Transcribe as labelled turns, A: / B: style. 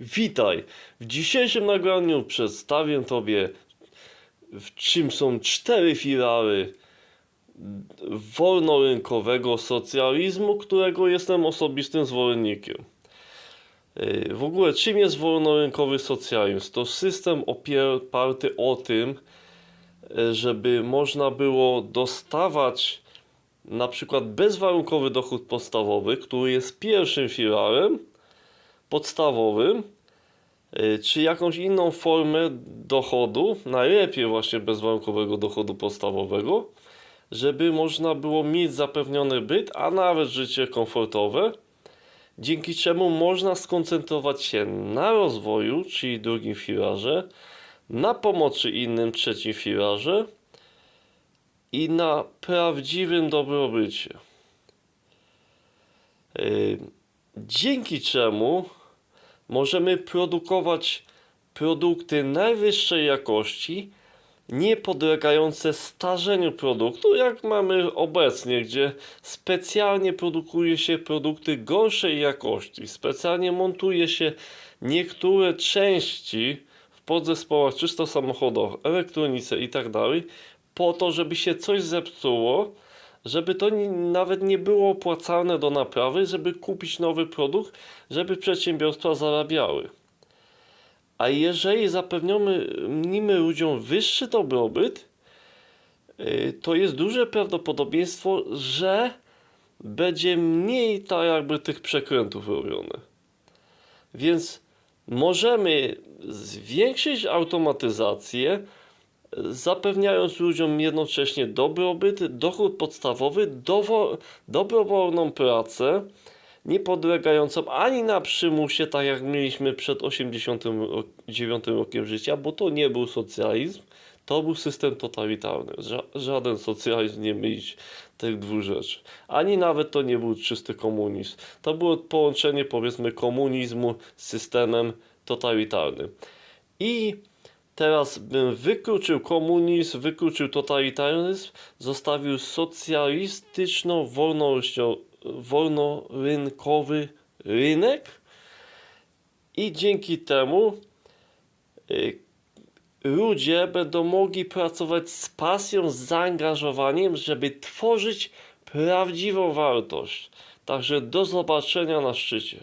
A: Witaj! W dzisiejszym nagraniu przedstawię Tobie, w czym są cztery filary wolnorynkowego socjalizmu, którego jestem osobistym zwolennikiem. Yy, W ogóle, czym jest wolnorynkowy socjalizm? To system oparty o tym, yy, żeby można było dostawać na przykład bezwarunkowy dochód podstawowy, który jest pierwszym filarem podstawowym, y, czy jakąś inną formę dochodu, najlepiej właśnie bezwarunkowego dochodu podstawowego, żeby można było mieć zapewniony byt, a nawet życie komfortowe, dzięki czemu można skoncentrować się na rozwoju, czyli drugim filarze, na pomocy innym, trzecim filarze i na prawdziwym dobrobycie. Yy, Dzięki czemu możemy produkować produkty najwyższej jakości, nie podlegające starzeniu produktu, jak mamy obecnie, gdzie specjalnie produkuje się produkty gorszej jakości, specjalnie montuje się niektóre części w podzespołach czysto samochodowych, elektronice i tak po to, żeby się coś zepsuło, żeby to nawet nie było opłacalne do naprawy, żeby kupić nowy produkt, żeby przedsiębiorstwa zarabiały. A jeżeli zapewnimy ludziom wyższy dobrobyt, y, to jest duże prawdopodobieństwo, że będzie mniej tak jakby tych przekrętów robione. Więc możemy zwiększyć automatyzację, zapewniając ludziom jednocześnie dobrobyt, dochód podstawowy, dobrowolną pracę, nie podlegającą ani na przymusie, tak jak mieliśmy przed 89 rokiem życia, bo to nie był socjalizm, to był system totalitarny. Ża- żaden socjalizm nie mylić tych dwóch rzeczy. Ani nawet to nie był czysty komunizm. To było połączenie powiedzmy komunizmu z systemem totalitarnym. I Teraz bym wykluczył komunizm, wykluczył totalitaryzm, zostawił socjalistyczno wolnością- wolnorynkowy rynek i dzięki temu y, ludzie będą mogli pracować z pasją, z zaangażowaniem, żeby tworzyć prawdziwą wartość. Także do zobaczenia na szczycie.